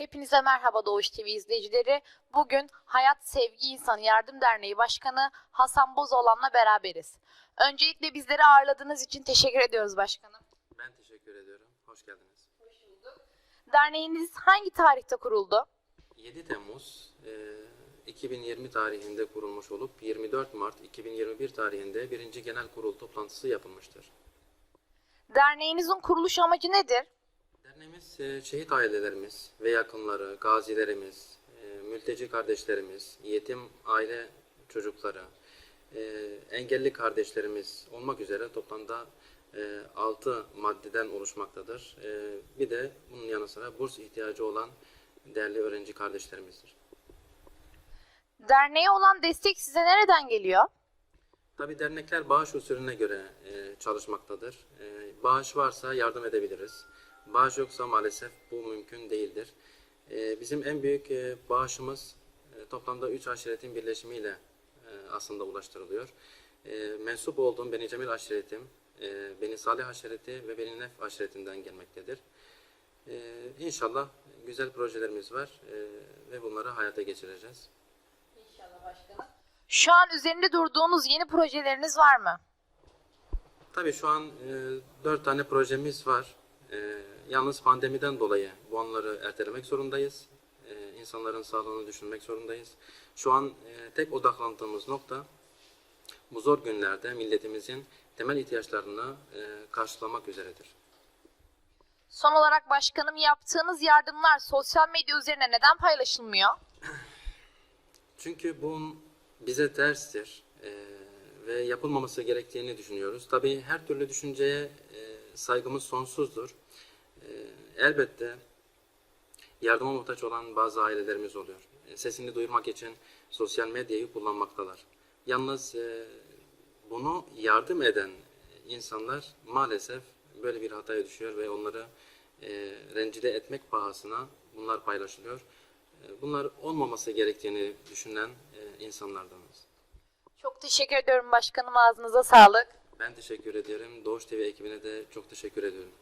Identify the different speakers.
Speaker 1: Hepinize merhaba Doğuş TV izleyicileri. Bugün Hayat Sevgi İnsanı Yardım Derneği Başkanı Hasan Bozoğlan'la beraberiz. Öncelikle bizleri ağırladığınız için teşekkür ediyoruz başkanım.
Speaker 2: Ben teşekkür ediyorum. Hoş geldiniz.
Speaker 1: Derneğiniz hangi tarihte kuruldu?
Speaker 2: 7 Temmuz e, 2020 tarihinde kurulmuş olup 24 Mart 2021 tarihinde birinci genel kurul toplantısı yapılmıştır.
Speaker 1: Derneğinizin kuruluş amacı nedir?
Speaker 2: Derneğimiz e, şehit ailelerimiz ve yakınları, gazilerimiz, e, mülteci kardeşlerimiz, yetim aile çocukları, e, engelli kardeşlerimiz olmak üzere toplamda 6 maddeden oluşmaktadır. Bir de bunun yanı sıra burs ihtiyacı olan değerli öğrenci kardeşlerimizdir.
Speaker 1: Derneğe olan destek size nereden geliyor?
Speaker 2: Tabi dernekler bağış usulüne göre çalışmaktadır. Bağış varsa yardım edebiliriz. Bağış yoksa maalesef bu mümkün değildir. E, bizim en büyük e, bağışımız e, toplamda 3 aşiretin birleşimiyle e, aslında ulaştırılıyor. E, mensup olduğum Beni Cemil aşiretim, e, Beni Salih aşireti ve Beni Nef aşiretinden gelmektedir. E, inşallah güzel projelerimiz var e, ve bunları hayata geçireceğiz.
Speaker 1: Şu an üzerinde durduğunuz yeni projeleriniz var mı?
Speaker 2: Tabii şu an e, dört tane projemiz var. Yalnız pandemiden dolayı bu anları ertelemek zorundayız. E, insanların sağlığını düşünmek zorundayız. Şu an e, tek odaklandığımız nokta bu zor günlerde milletimizin temel ihtiyaçlarını e, karşılamak üzeredir.
Speaker 1: Son olarak başkanım yaptığınız yardımlar sosyal medya üzerine neden paylaşılmıyor?
Speaker 2: Çünkü bu bize terstir e, ve yapılmaması gerektiğini düşünüyoruz. Tabii her türlü düşünceye e, saygımız sonsuzdur. E, elbette yardıma muhtaç olan bazı ailelerimiz oluyor. E, sesini duyurmak için sosyal medyayı kullanmaktalar. Yalnız e, bunu yardım eden insanlar maalesef böyle bir hataya düşüyor ve onları e, rencide etmek pahasına bunlar paylaşılıyor. E, Bunlar olmaması gerektiğini düşünen insanlardanız.
Speaker 1: Çok teşekkür ediyorum başkanım ağzınıza sağlık.
Speaker 2: Ben teşekkür ederim. Doğuş TV ekibine de çok teşekkür ediyorum.